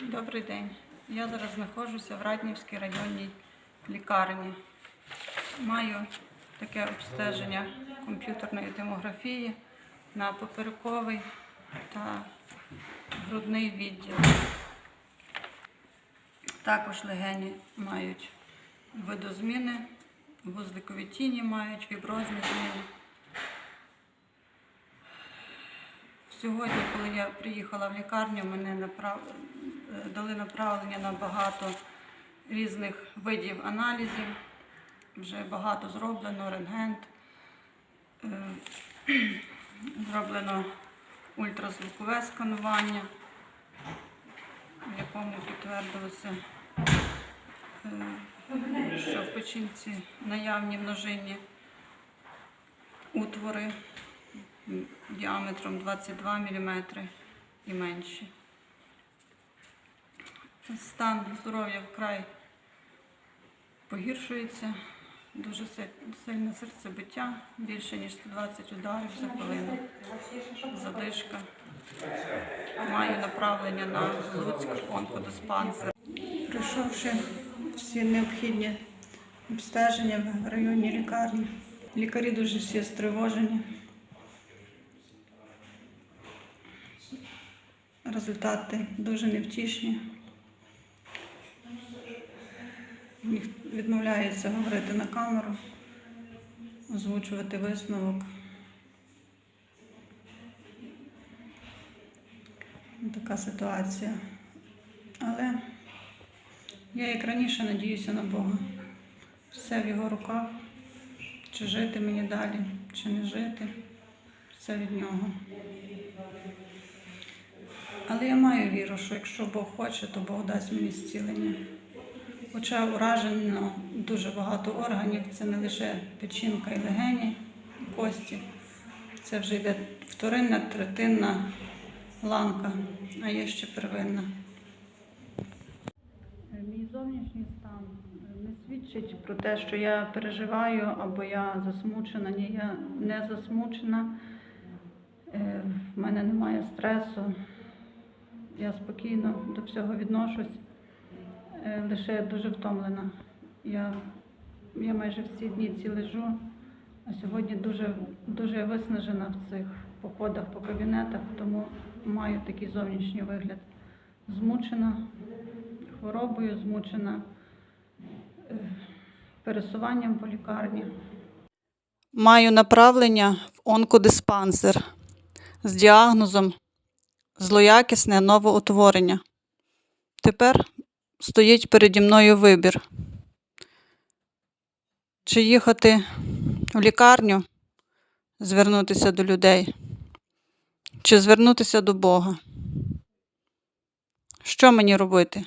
Добрий день. Я зараз знаходжуся в Раднівській районній лікарні. Маю таке обстеження комп'ютерної томографії на поперековий та грудний відділ. Також легені мають видозміни, вузликові тіні мають, віброзні зміни. Сьогодні, коли я приїхала в лікарню, мене направ... е, дали направлення на багато різних видів аналізів. Вже багато зроблено, рентген, е, зроблено ультразвукове сканування, в якому підтвердилося, е, що в печінці наявні множинні утвори діаметром 22 мм і менші. Стан здоров'я вкрай погіршується, дуже сильне серцебиття, більше ніж 120 ударів за хвилину, задишка. Маю направлення на Луцьк онкодиспансер. Пройшовши всі необхідні обстеження в районній лікарні, лікарі дуже всі стривожені. Результати дуже невтішні. Відмовляється говорити на камеру, озвучувати висновок. Така ситуація. Але я як раніше надіюся на Бога. Все в його руках. Чи жити мені далі, чи не жити. Все від нього. Але я маю віру, що якщо Бог хоче, то Бог дасть мені зцілення. Хоча уражено дуже багато органів, це не лише печінка і легені, і кості. Це вже йде вторинна, третинна ланка, а є ще первинна. Мій зовнішній стан не свідчить про те, що я переживаю або я засмучена. Ні, я не засмучена. Е, В мене немає стресу. Я спокійно до всього відношусь. Е, Лише я дуже втомлена. Я, я майже всі дні ці лежу, а сьогодні дуже, дуже виснажена в цих походах по кабінетах, тому маю такий зовнішній вигляд. Змучена хворобою, змучена е, пересуванням по лікарні. Маю направлення в онкодиспансер з діагнозом злоякісне новоутворення. Тепер стоїть переді мною вибір. Чи їхати в лікарню, звернутися до людей, чи звернутися до Бога? Що мені робити?